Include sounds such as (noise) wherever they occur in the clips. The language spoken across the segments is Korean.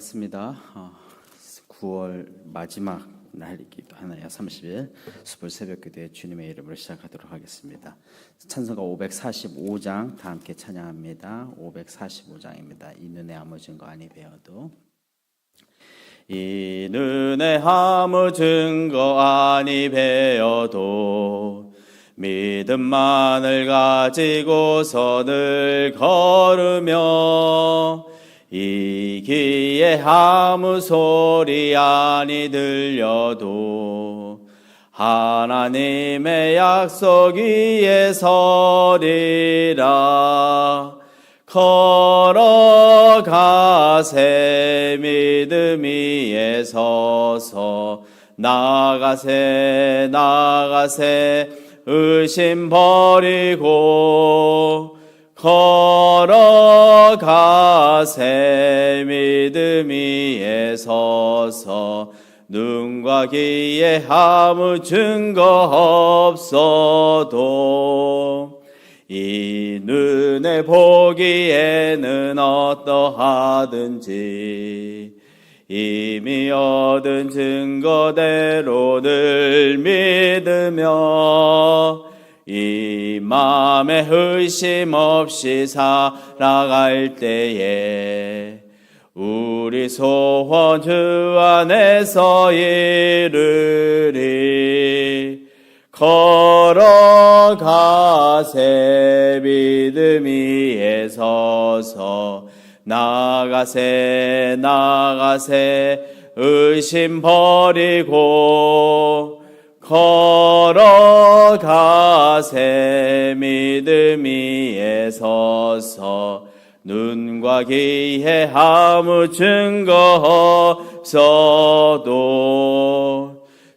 반갑습니다. 어, 9월 마지막 날이기도 하나요. 30일 수불 새벽 기도에 주님의 이름으로 시작하도록 하겠습니다. 찬송가 545장 다 함께 찬양합니다. 545장입니다. 이 눈에 아무 증거 아니 배워도 이 눈에 아무 증거 아니 배어도 믿음만을 가지고서 늘 걸으며 이 귀에 아무 소리 아니 들려도 하나님의 약속 위에 서리라. 걸어가세 믿음 위에 서서 나가세 나가세 의심 버리고 걸어가세 믿음 위에 서서 눈과 귀에 아무 증거 없어도 이 눈에 보기에는 어떠하든지 이미 얻은 증거대로 늘 믿으며 이 마음에 의심 없이 살아갈 때에 우리 소원 주 안에서 이르리. 걸어가세 믿음 위에 서서 나가세 나가세 의심 버리고 걸어가세 믿음 위에 서서 눈과 귀에 아무 증거 없어도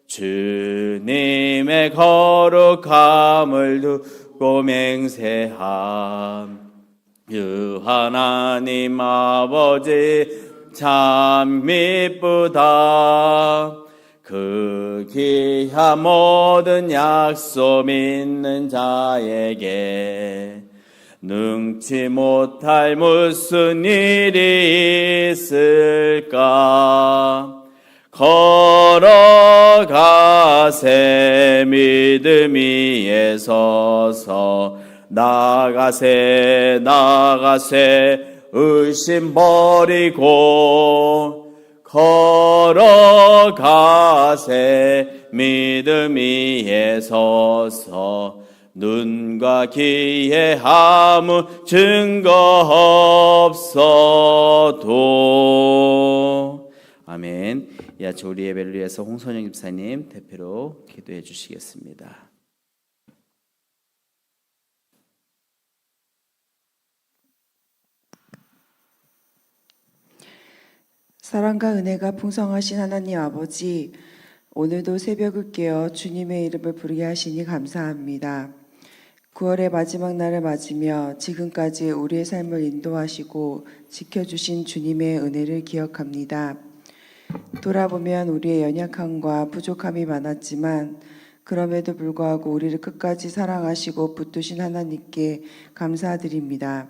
주님의 거룩함을 두고 맹세함. 유 하나님 아버지 참 미쁘다 그 귀한 모든 약속 믿는 자에게 능치 못할 무슨 일이 있을까? 걸어가세 믿음 위에 서서 나가세 나가세 의심 버리고 걸어가세 믿음 위에 서서 눈과 귀에 아무 증거 없어도 아멘. 야채 우리 예배를 위해서 홍선영 집사님 대표로 기도해 주시겠습니다. 사랑과 은혜가 풍성하신 하나님 아버지, 오늘도 새벽을 깨어 주님의 이름을 부르게 하시니 감사합니다. 9월의 마지막 날을 맞으며 지금까지 우리의 삶을 인도하시고 지켜주신 주님의 은혜를 기억합니다. 돌아보면 우리의 연약함과 부족함이 많았지만 그럼에도 불구하고 우리를 끝까지 사랑하시고 붙드신 하나님께 감사드립니다.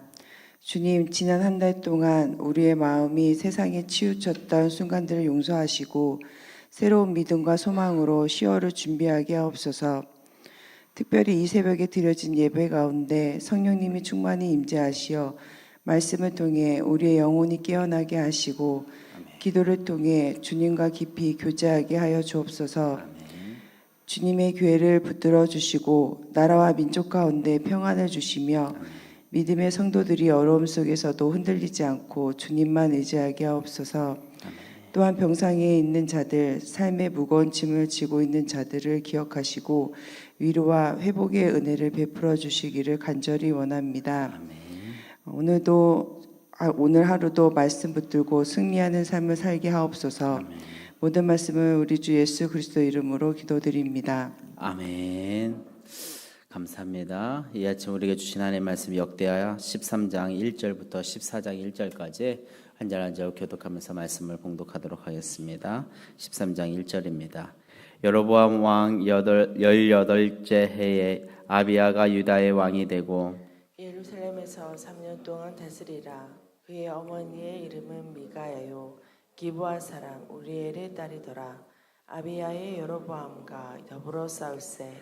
주님, 지난 한 달 동안 우리의 마음이 세상에 치우쳤던 순간들을 용서하시고 새로운 믿음과 소망으로 10월을 준비하게 하옵소서. 특별히 이 새벽에 드려진 예배 가운데 성령님이 충만히 임재하시어 말씀을 통해 우리의 영혼이 깨어나게 하시고 기도를 통해 주님과 깊이 교제하게 하여 주옵소서. 주님의 교회를 붙들어 주시고 나라와 민족 가운데 평안을 주시며 믿음의 성도들이 어려움 속에서도 흔들리지 않고 주님만 의지하게 하옵소서. 또한 병상에 있는 자들, 삶의 무거운 짐을 지고 있는 자들을 기억하시고 위로와 회복의 은혜를 베풀어 주시기를 간절히 원합니다. 오늘도 아, 오늘 하루도 말씀 붙들고 승리하는 삶을 살게 하옵소서. 모든 말씀을 우리 주 예수 그리스도 이름으로 기도드립니다. 아멘. 감사합니다. 이 아침 우리에게 주신 하나님의 말씀 역대하 13장 1절부터 14장 1절까지 한절 한절 교독하면서 말씀을 봉독하도록 하겠습니다. 13장 1절입니다. 여로보암 왕 여덟- 18째 해에 아비아가 유다의 왕이 되고 예루살렘에서 3년 동안 다스리라. 그의 어머니의 이름은 미가예요. 기부한 사람 우리엘의 딸이더라 아비야의 여로보암과 더불어 싸울세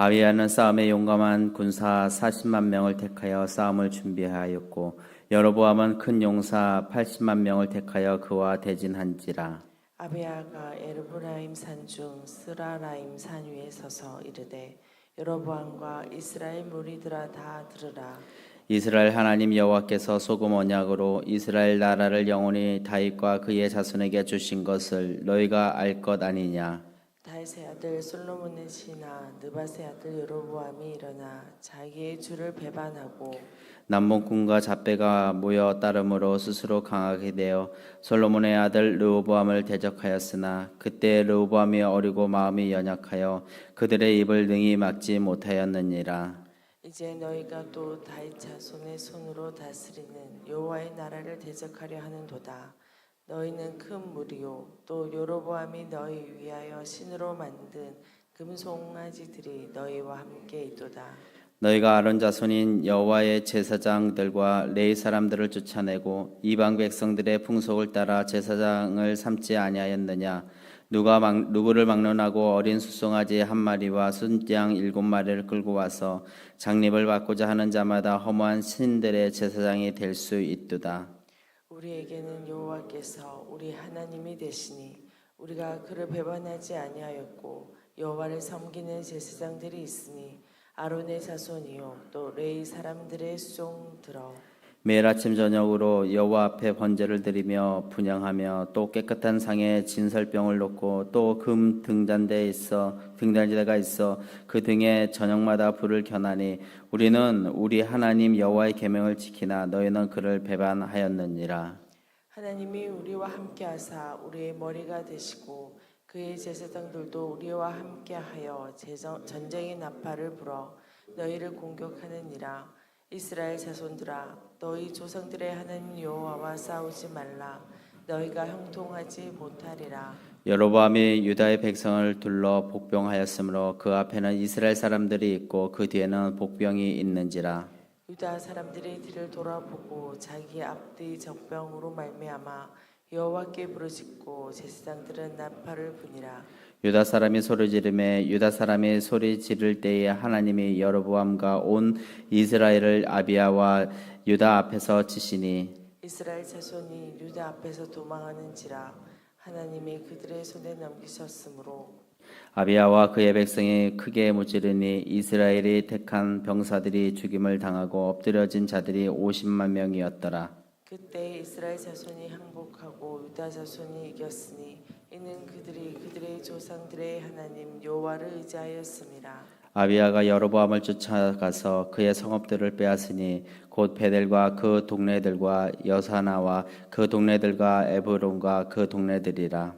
아비야는 싸움에 용감한 군사 40만 명을 택하여 싸움을 준비하였고 여로보암은 큰 용사 80만 명을 택하여 그와 대진한지라. 아비야가 에르브라임 산 중 스라라임 산 위에 서서 이르되 여로보암과 이스라엘 무리들아 다 들으라. 이스라엘 하나님 여호와께서 소금 언약으로 이스라엘 나라를 영원히 다윗과 그의 자손에게 주신 것을 너희가 알 것 아니냐 다윗의 아들 솔로몬의 시나 느바의 아들 여로보암이 일어나 자기의 주를 배반하고 남봉꾼과 잡배가 모여 따름으로 스스로 강하게 되어 솔로몬의 아들 르호보암을 대적하였으나 그때 르호보암이 어리고 마음이 연약하여 그들의 입을 능히 막지 못하였느니라 이제 너희가 또 다윗 자손의 손으로 다스리는 여호와의 나라를 대적하려 하는도다. 너희는 큰 무리요. 또 여로보암이 너희 위하여 신으로 만든 금송아지들이 너희와 함께 있도다. 너희가 아론 자손인 여호와의 제사장들과 레이 사람들을 쫓아내고 이방 백성들의 풍속을 따라 제사장을 삼지 아니하였느냐? 누가 막, 누구를 막론하고 어린 수송아지 한 마리와 순양 일곱 마리를 끌고 와서 장립을 받고자 하는 자마다 허무한 신들의 제사장이 될 수 있도다 우리에게는 여호와께서 우리 하나님이 되시니 우리가 그를 배반하지 아니하였고 여호와를 섬기는 제사장들이 있으니 아론의 자손이요 또 레이 사람들의 수종 들어 매일 아침 저녁으로 여호와 앞에 번제를 드리며 분양하며 또 깨끗한 상에 진설병을 놓고 또 금 등잔대에 있어 등잔대가 있어 그 등에 저녁마다 불을 켜나니 우리는 우리 하나님 여호와의 계명을 지키나 너희는 그를 배반하였느니라. 하나님이 우리와 함께하사 우리의 머리가 되시고 그의 제사장들도 우리와 함께하여 전쟁의 나팔을 불어 너희를 공격하느니라 이스라엘 자손들아 너희 조상들의 하나님 여호와와 싸우지 말라. 너희가 형통하지 못하리라. 여로보암이 유다의 백성을 둘러 복병하였으므로 그 앞에는 이스라엘 사람들이 있고 그 뒤에는 복병이 있는지라. 유다 사람들이 뒤를 돌아보고 자기 앞뒤 적병으로 말미암아 여호와께 부르짖고 제사장들은 나팔을 부니라 유다 사람이 소리 지르매 유다 사람이 소리 지를 때에 하나님이 여로보암과 온 이스라엘을 아비야와 유다 앞에서 치시니 이스라엘 자손이 유다 앞에서 도망하는지라 하나님이 그들의 손에 넘기셨으므로 아비야와 그의 백성이 크게 무찌르니 이스라엘이 택한 병사들이 죽임을 당하고 엎드려진 자들이 50만 명이었더라. 그때 이스라엘 자손이 항복하고 유다 자손이 이겼으니 이는 그들이 그들의 조상들의 하나님 여호와를 의지하였습니다. 아비야가 여로보암을 쫓아가서 그의 성읍들을 빼앗으니 곧 베델과 그 동네들과 여사나와 그 동네들과 에브론과 그 동네들이라.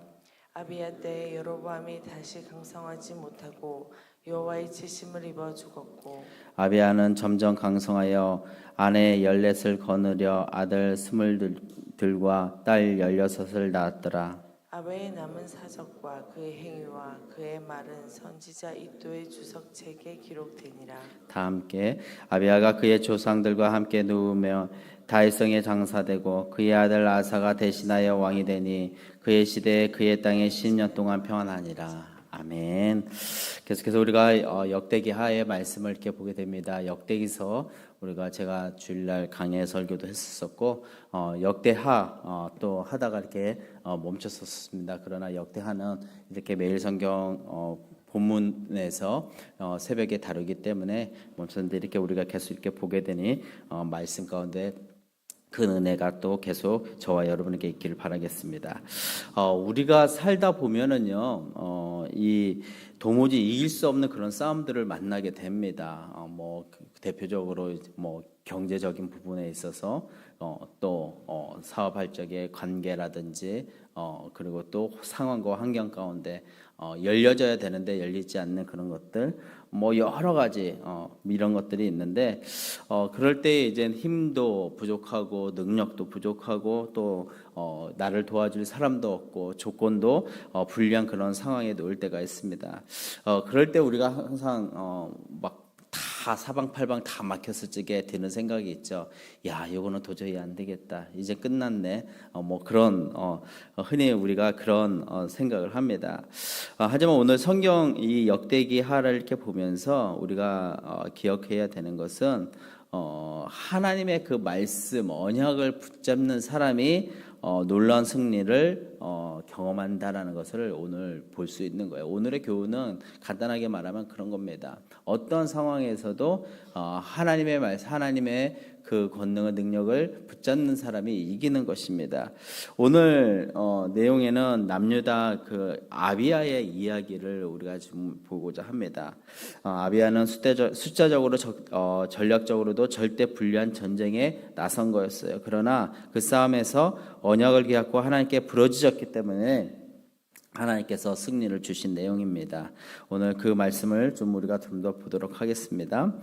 아비야 때 여로보암이 다시 강성하지 못하고 여호와의 치심을 입어 죽었고 아비야는 점점 강성하여 아내 열넷을 거느려 아들 스물들과 딸 열여섯을 낳았더라. 아베의 남은 사적과 그의 행위와 그의 말은 선지자 이도의 주석책에 기록되니라. 다 함께 아비야가 그의 조상들과 함께 누우며 다윗성에 장사되고 그의 아들 아사가 대신하여 왕이 되니 그의 시대에 그의 땅에 10년 동안 평안하니라. 아멘. 계속해서 우리가 어, 역대기 하의 말씀을 이렇게 보게 됩니다. 역대기서 우리가 제가 주일날 강의 설교도 했었고 어, 역대하 어, 또 하다가 이렇게 어, 멈췄었습니다. 그러나 역대하는 이렇게 매일 성경 어, 본문에서 어, 새벽에 다루기 때문에 멈췄는데 이렇게 우리가 계속 이렇게 보게 되니 어, 말씀 가운데 그 은혜가 또 계속 저와 여러분에게 있기를 바라겠습니다. 어, 우리가 살다 보면은요, 어, 이 도무지 이길 수 없는 그런 싸움들을 만나게 됩니다. 어, 뭐 그- 대표적으로 뭐 경제적인 부분에 있어서 어, 또 어, 사업할 적의 관계라든지 어, 그리고 또 상황과 환경 가운데 어, 열려져야 되는데 열리지 않는 그런 것들 뭐 여러 가지 어, 이런 것들이 있는데 어, 그럴 때 이제 힘도 부족하고 능력도 부족하고 또 어, 나를 도와줄 사람도 없고 조건도 어, 불리한 그런 상황에 놓일 때가 있습니다. 어, 그럴 때 우리가 항상 어, 막 다다 사방팔방 다 막혔을 적에 드는 생각이 있죠. 야, 이거는 도저히 안 되겠다. 이제 끝났네. 어, 뭐 그런 어, 어, 흔히 우리가 그런 어, 생각을 합니다. 어, 하지만 오늘 성경 이 역대기 하를 이렇게 보면서 우리가 어, 기억해야 되는 것은 어, 하나님의 그 말씀 언약을 붙잡는 사람이 어, 놀라운 승리를 어, 경험한다라는 것을 오늘 볼 수 있는 거예요. 오늘의 교훈은 간단하게 말하면 그런 겁니다. 어떤 상황에서도 어, 하나님의 말, 하나님의 그 권능의 능력을 붙잡는 사람이 이기는 것입니다. 오늘 어, 내용에는 남유다 그 아비아의 이야기를 우리가 좀 보고자 합니다. 어, 아비아는 숫자적, 숫자적으로 적, 어, 전략적으로도 절대 불리한 전쟁에 나선 거였어요. 그러나 그 싸움에서 언약을 기약고 하나님께 부러지셨기 때문에 하나님께서 승리를 주신 내용입니다. 오늘 그 말씀을 좀 우리가 좀 더 보도록 하겠습니다.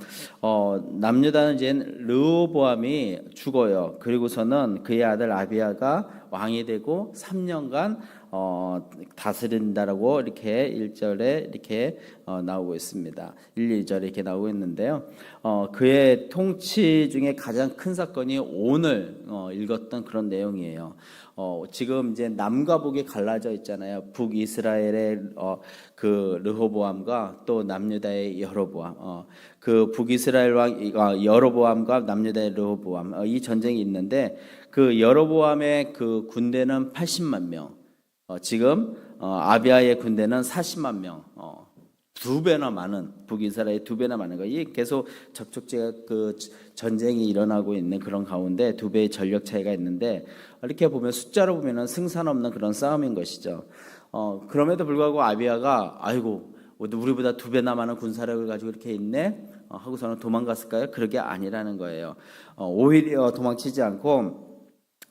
어, 남유다는 이제 르호보암이 죽어요. 그리고서는 그의 아들 아비아가 왕이 되고 3년간 어, 다스린다라고 이렇게 1절에 이렇게 어, 나오고 있습니다. 1, 2절에 이렇게 나오고 있는데요. 어, 그의 통치 중에 가장 큰 사건이 오늘 어, 읽었던 그런 내용이에요. 어, 지금 이제 남과 북이 갈라져 있잖아요. 북 이스라엘의 어, 그 르호보암과 또 남유다의 여로보암. 어, 그 북이스라엘 왕 어, 여로보암과 남유다의 르호보암. 어, 이 전쟁이 있는데 그 여로보암의 그 군대는 80만 명. 어, 지금 어, 아비아의 군대는 40만 명. 어, 두 배나 많은 북이스라엘 두 배나 많은 거. 이 계속 접촉지가 그 전쟁이 일어나고 있는 그런 가운데 두 배의 전력 차이가 있는데 이렇게 보면 숫자로 보면은 승산 없는 그런 싸움인 것이죠. 어, 그럼에도 불구하고 아비아가 아이고 우리보다 두 배나 많은 군사력을 가지고 이렇게 있네 어, 하고서는 도망갔을까요? 그러게 아니라는 거예요. 어, 오히려 도망치지 않고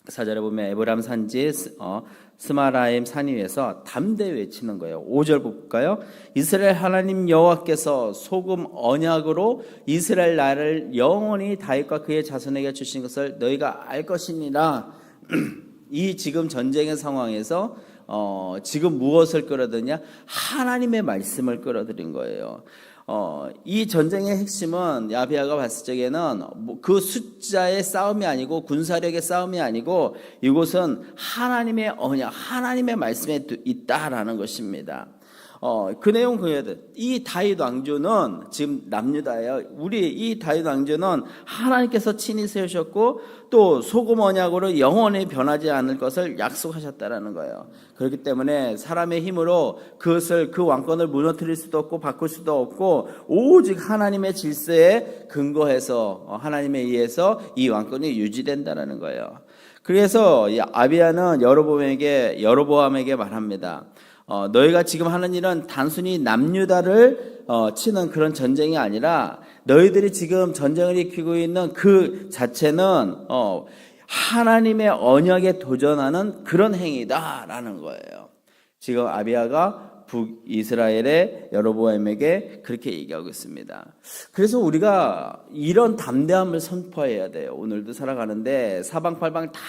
사절에 보면 에브람 산지 어, 스마라임 산 위에서 담대 외치는 거예요. 5절 볼까요? 이스라엘 하나님 여호와께서 소금 언약으로 이스라엘 나라를 영원히 다윗과 그의 자손에게 주신 것을 너희가 알 것이니라. (clears throat) 이 지금 전쟁의 상황에서 어, 지금 무엇을 끌어들냐? 하나님의 말씀을 끌어들인 거예요. 어, 이 전쟁의 핵심은 야비아가 봤을 적에는 뭐그 숫자의 싸움이 아니고 군사력의 싸움이 아니고 이곳은 하나님의 언약, 하나님의 말씀에 있다라는 것입니다. 어, 그 내용 그해야 돼. 이 다윗 왕조는 지금 남유다예요. 우리 이 다윗 왕조는 하나님께서 친히 세우셨고 또 소금 언약으로 영원히 변하지 않을 것을 약속하셨다라는 거예요. 그렇기 때문에 사람의 힘으로 그것을 그 왕권을 무너뜨릴 수도 없고 바꿀 수도 없고 오직 하나님의 질서에 근거해서 어, 하나님에 의해서 이 왕권이 유지된다라는 거예요. 그래서 이 아비아는 여로보암에게 여로보암에게 말합니다. 어, 너희가 지금 하는 일은 단순히 남유다를 어, 치는 그런 전쟁이 아니라 너희들이 지금 전쟁을 일으키고 있는 그 자체는 어, 하나님의 언약에 도전하는 그런 행위다라는 거예요. 지금 아비아가 북이스라엘의 여로보암에게 그렇게 얘기하고 있습니다. 그래서 우리가 이런 담대함을 선포해야 돼요. 오늘도 살아가는데 사방팔방 다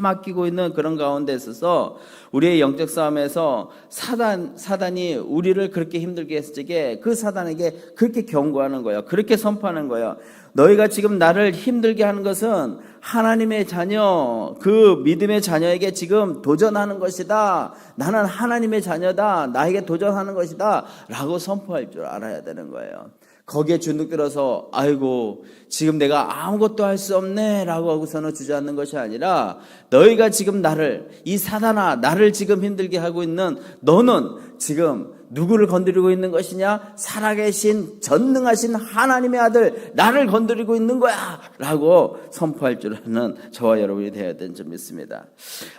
맡기고 있는 그런 가운데 있어서 우리의 영적 싸움에서 사단 사단이 우리를 그렇게 힘들게 했을 적에 그 사단에게 그렇게 경고하는 거예요. 그렇게 선포하는 거예요. 너희가 지금 나를 힘들게 하는 것은 하나님의 자녀, 그 믿음의 자녀에게 지금 도전하는 것이다. 나는 하나님의 자녀다. 나에게 도전하는 것이다. 라고 선포할 줄 알아야 되는 거예요. 거기에 주눅들어서 아이고 지금 내가 아무것도 할 수 없네 라고 하고서는 주저앉는 것이 아니라 너희가 지금 나를 이 사단아 나를 지금 힘들게 하고 있는 너는 지금 누구를 건드리고 있는 것이냐? 살아계신 전능하신 하나님의 아들 나를 건드리고 있는 거야 라고 선포할 줄 아는 저와 여러분이 되어야 되는 점 있습니다.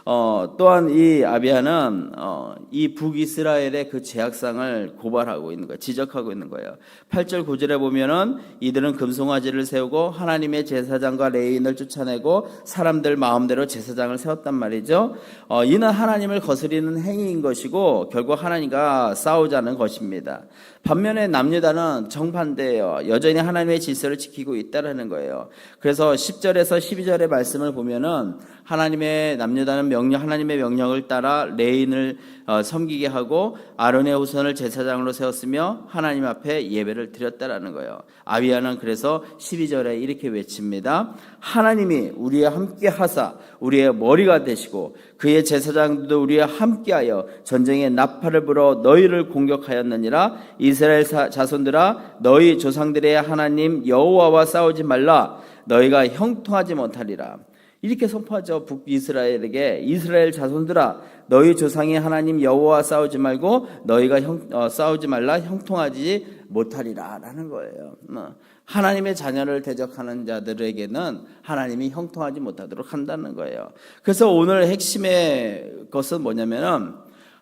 어, 또한 이 아비아는 어, 이 북이스라엘의 그 제약상을 고발하고 있는 거예요. 지적하고 있는 거예요. 8절 9절에 보면은 이들은 금송아지를 세우고 하나님의 제사장과 레인을 쫓아내고 사람들 마음대로 제사장을 세웠단 말이죠. 어, 이는 하나님을 거스리는 행위인 것이고 결국 하나님 하나님과 싸우자는 것입니다. 반면에 남유다는 정반대예요. 여전히 하나님의 질서를 지키고 있다라는 거예요. 그래서 10절에서 12절의 말씀을 보면은 하나님의 남유다는 명령 하나님의 명령을 따라 레인을 어, 섬기게 하고 아론의 후손을 제사장으로 세웠으며 하나님 앞에 예배를 드렸다라는 거예요. 아비야는 그래서 12절에 이렇게 외칩니다. 하나님이 우리와 함께 하사 우리의 머리가 되시고 그의 제사장들도 우리와 함께하여 전쟁의 나팔을 불어 너희를 공격하였느니라 이 스라엘 사- 자손들아 너희 조상들의 하나님 여호와와 싸우지 말라 너희가 형통하지 못하리라 이렇게 선포하죠 북이스라엘에게 이스라엘 자손들아 너희 조상의 하나님 여호와 싸우지 말고 너희가 형, 어, 싸우지 말라 형통하지 못하리라라는 거예요. 어, 하나님의 자녀를 대적하는 자들에게는 하나님이 형통하지 못하도록 한다는 거예요. 그래서 오늘 핵심의 것은 뭐냐면은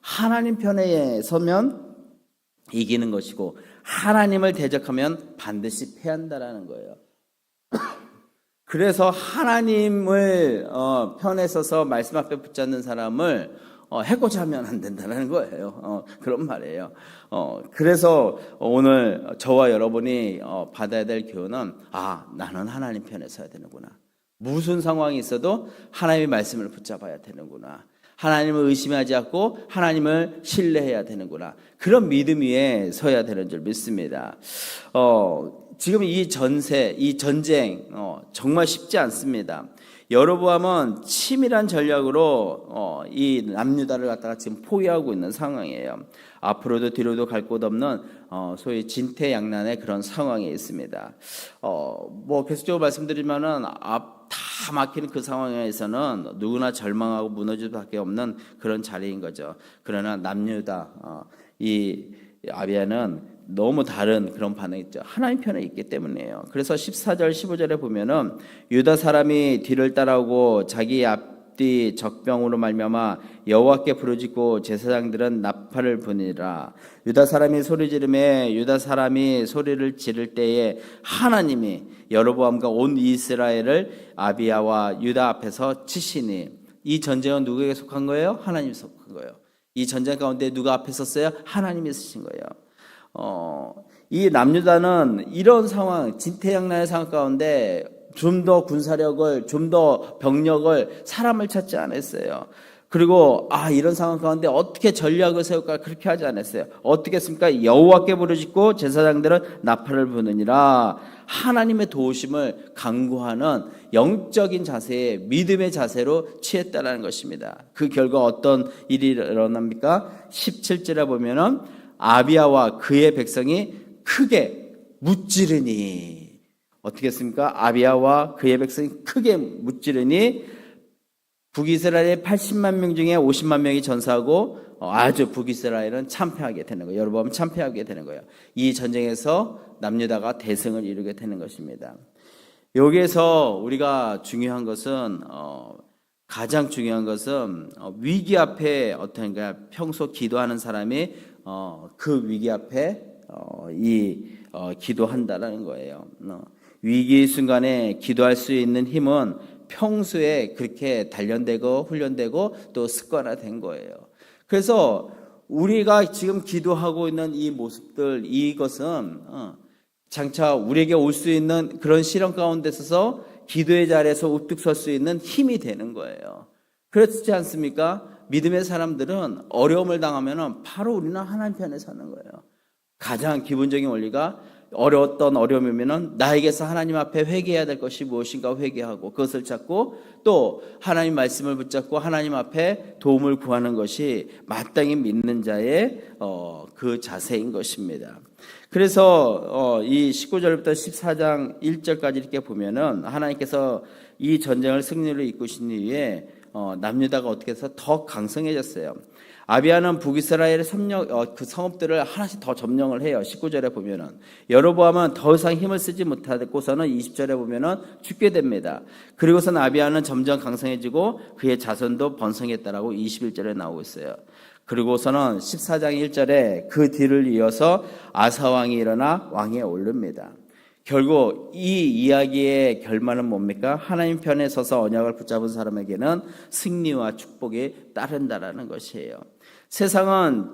하나님 편에 서면 이기는 것이고 하나님을 대적하면 반드시 패한다라는 거예요. (coughs) 그래서 하나님을 어, 편에 서서 말씀 앞에 붙잡는 사람을 어, 해고자 하면 안 된다는 거예요. 어, 그런 말이에요. 어, 그래서 오늘 저와 여러분이 어, 받아야 될 교훈은 아 나는 하나님 편에 서야 되는구나. 무슨 상황이 있어도 하나님의 말씀을 붙잡아야 되는구나. 하나님을 의심하지 않고 하나님을 신뢰해야 되는구나. 그런 믿음 위에 서야 되는 줄 믿습니다. 어, 지금 이 전세, 이 전쟁 어, 정말 쉽지 않습니다. 여로보암은 치밀한 전략으로 어, 이 남유다를 갖다가 지금 포위하고 있는 상황이에요. 앞으로도 뒤로도 갈 곳 없는 어, 소위 진퇴양난의 그런 상황에 있습니다. 어, 뭐 계속적으로 말씀드리면은 앞 다 막히는 그 상황에서는 누구나 절망하고 무너질 수밖에 없는 그런 자리인 거죠. 그러나 남유다 어, 이 아비아는 너무 다른 그런 반응이 있죠. 하나님 편에 있기 때문이에요. 그래서 14절 15절에 보면은 유다 사람이 뒤를 따라오고 자기 앞 뒤 적병으로 말미암아 여호와께 부르짖고 제사장들은 나팔을 부니라. 유다 사람이 소리 지르매 유다 사람이 소리를 지를 때에 하나님이 여로보암과 온 이스라엘을 아비야와 유다 앞에서 치시니 이 전쟁은 누구에게 속한 거예요? 하나님에 속한 거예요. 이 전쟁 가운데 누가 앞에 섰어요? 하나님이 쓰신 거예요. 어, 이 남유다는 이런 상황, 진퇴양난의 상황 가운데 좀 더 군사력을, 좀 더 병력을, 사람을 찾지 않았어요. 그리고 아 이런 상황 가운데 어떻게 전략을 세울까 그렇게 하지 않았어요. 어떻게 했습니까? 여호와께 부르짖고 제사장들은 나팔을 부느니라 하나님의 도우심을 강구하는 영적인 자세의 믿음의 자세로 취했다라는 것입니다. 그 결과 어떤 일이 일어납니까? 17절에 보면은 아비아와 그의 백성이 크게 무찌르니 어떻게 했습니까? 아비아와 그의 백성이 크게 무찌르니 북이스라엘의 80만 명 중에 50만 명이 전사하고 어, 아주 북이스라엘은 참패하게 되는 거예요. 여러분 참패하게 되는 거예요. 이 전쟁에서 남유다가 대승을 이루게 되는 것입니다. 여기에서 우리가 중요한 것은 어, 가장 중요한 것은 어, 위기 앞에 어떤 가 평소 기도하는 사람이 어, 그 위기 앞에 어, 이 어, 기도한다라는 거예요. 어, 위기 순간에 기도할 수 있는 힘은 평소에 그렇게 단련되고 훈련되고 또 습관화된 거예요. 그래서 우리가 지금 기도하고 있는 이 모습들 이것은 어, 장차 우리에게 올 수 있는 그런 시련 가운데 서서 기도의 자리에서 우뚝 설 수 있는 힘이 되는 거예요. 그렇지 않습니까? 믿음의 사람들은 어려움을 당하면 바로 우리는 하나님 편에 서는 거예요. 가장 기본적인 원리가 어려웠던 어려움이면은 나에게서 하나님 앞에 회개해야 될 것이 무엇인가 회개하고 그것을 찾고 또 하나님 말씀을 붙잡고 하나님 앞에 도움을 구하는 것이 마땅히 믿는 자의 어, 그 자세인 것입니다. 그래서 어, 이 19절부터 14장 1절까지 이렇게 보면은 하나님께서 이 전쟁을 승리로 이끄신 이후에 어, 남유다가 어떻게 해서 더 강성해졌어요. 아비아는 북이스라엘의 섬력, 어, 그 성읍들을 하나씩 더 점령을 해요. 19절에 보면은. 여로보암은 더 이상 힘을 쓰지 못하고서는 20절에 보면은 죽게 됩니다. 그리고선 아비아는 점점 강성해지고 그의 자손도 번성했다라고 21절에 나오고 있어요. 그리고서는 14장 1절에 그 뒤를 이어서 아사왕이 일어나 왕에 오릅니다. 결국 이 이야기의 결말은 뭡니까? 하나님 편에 서서 언약을 붙잡은 사람에게는 승리와 축복이 따른다라는 것이에요. 세상은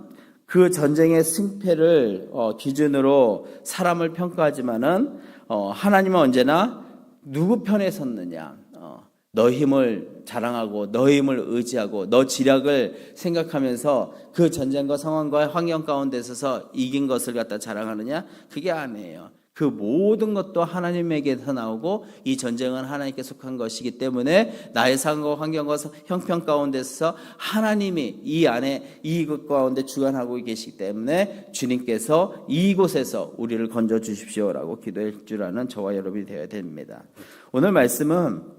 그 전쟁의 승패를 어, 기준으로 사람을 평가하지만은 어, 하나님은 언제나 누구 편에 섰느냐, 어, 너 힘을 자랑하고 너 힘을 의지하고 너 지략을 생각하면서 그 전쟁과 상황과 환경 가운데 서서 이긴 것을 갖다 자랑하느냐 그게 아니에요. 그 모든 것도 하나님에게서 나오고 이 전쟁은 하나님께 속한 것이기 때문에 나의 상황과 환경과 형편 가운데서 하나님이 이 안에 이것 가운데 주관하고 계시기 때문에 주님께서 이곳에서 우리를 건져 주십시오라고 기도할 줄 아는 저와 여러분이 되어야 됩니다. 오늘 말씀은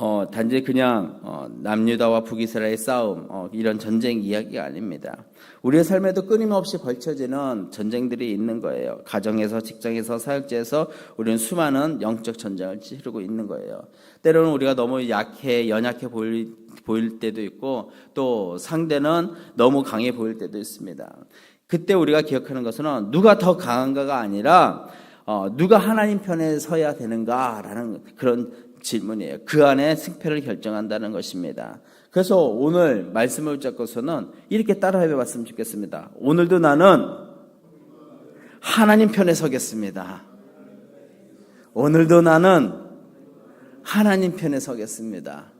어, 단지 그냥 어, 남유다와 북이스라엘의 싸움 어, 이런 전쟁 이야기가 아닙니다. 우리의 삶에도 끊임없이 벌쳐지는 전쟁들이 있는 거예요. 가정에서, 직장에서, 사역지에서 우리는 수많은 영적 전쟁을 치르고 있는 거예요. 때로는 우리가 너무 약해, 연약해 보일, 보일 때도 있고 또 상대는 너무 강해 보일 때도 있습니다. 그때 우리가 기억하는 것은 누가 더 강한가가 아니라 어, 누가 하나님 편에 서야 되는가라는 그런 질문이에요. 그 안에 승패를 결정한다는 것입니다. 그래서 오늘 말씀을 붙잡고서는 이렇게 따라해 봤으면 좋겠습니다. 오늘도 나는 하나님 편에 서겠습니다. 오늘도 나는 하나님 편에 서겠습니다.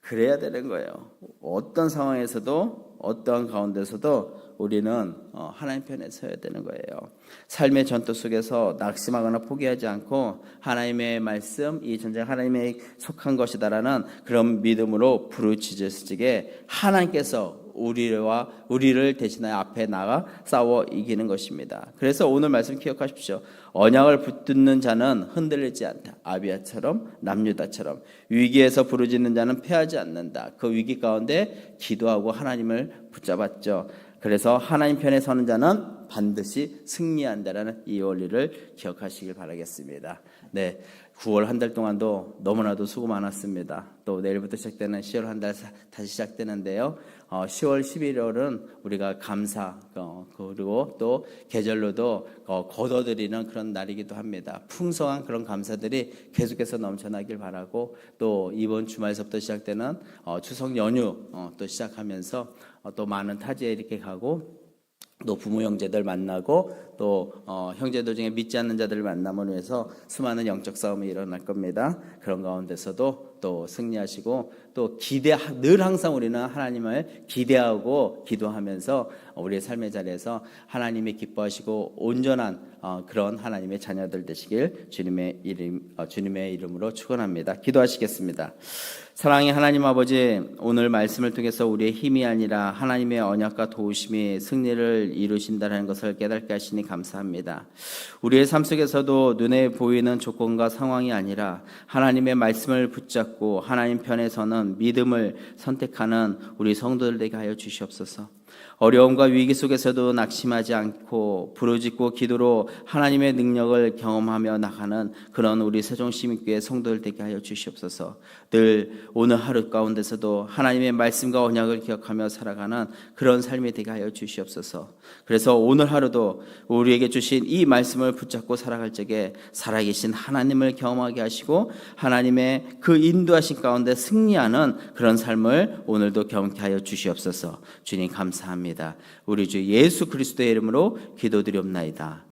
그래야 되는 거예요. 어떤 상황에서도 어떠한 가운데서도 우리는 어, 하나님 편에 서야 되는 거예요. 삶의 전투 속에서 낙심하거나 포기하지 않고 하나님의 말씀, 이 전쟁 하나님의 속한 것이다라는 그런 믿음으로 부르짖으시게 하나님께서 우리와 우리를 대신하여 앞에 나가 싸워 이기는 것입니다. 그래서 오늘 말씀 기억하십시오. 언약을 붙드는 자는 흔들리지 않다. 아비아처럼 남유다처럼 위기에서 부르짖는 자는 패하지 않는다. 그 위기 가운데 기도하고 하나님을 붙잡았죠. 그래서 하나님 편에 서는 자는 반드시 승리한다라는 이 원리를 기억하시길 바라겠습니다. 네. 9월 한 달 동안도 너무나도 수고 많았습니다. 또 내일부터 시작되는 10월 한 달 다시 시작되는데요. 어, 10월 11월은 우리가 감사 어, 그리고 또 계절로도 어, 거둬들이는 그런 날이기도 합니다. 풍성한 그런 감사들이 계속해서 넘쳐나길 바라고 또 이번 주말서부터 시작되는 어, 추석 연휴 어, 또 시작하면서 어, 또 많은 타지에 이렇게 가고 또 부모 형제들 만나고 또 어, 형제들 중에 믿지 않는 자들을 만남으로 해서 수많은 영적 싸움이 일어날 겁니다. 그런 가운데서도 또 승리하시고 또 기대 늘 항상 우리는 하나님을 기대하고 기도하면서 우리의 삶의 자리에서 하나님이 기뻐하시고 온전한 어, 그런 하나님의 자녀들 되시길 주님의 이름 어, 주님의 이름으로 축원합니다. 기도하시겠습니다. 사랑의 하나님 아버지 오늘 말씀을 통해서 우리의 힘이 아니라 하나님의 언약과 도우심이 승리를 이루신다는 것을 깨닫게 하시니 감사합니다. 우리의 삶 속에서도 눈에 보이는 조건과 상황이 아니라 하나님의 말씀을 붙잡고 하나님 편에 서는 믿음을 선택하는 우리 성도들 되게 하여 주시옵소서. 어려움과 위기 속에서도 낙심하지 않고 부르짖고 기도로 하나님의 능력을 경험하며 나가는 그런 우리 세종시민교회 성도들 되게 하여 주시옵소서. 늘 오늘 하루 가운데서도 하나님의 말씀과 언약을 기억하며 살아가는 그런 삶이 되게 하여 주시옵소서. 그래서 오늘 하루도 우리에게 주신 이 말씀을 붙잡고 살아갈 적에 살아계신 하나님을 경험하게 하시고 하나님의 그 인도하신 가운데 승리하는 그런 삶을 오늘도 경험케 하여 주시옵소서. 주님 감사 합니다. 우리 주 예수 그리스도의 이름으로 기도드리옵나이다.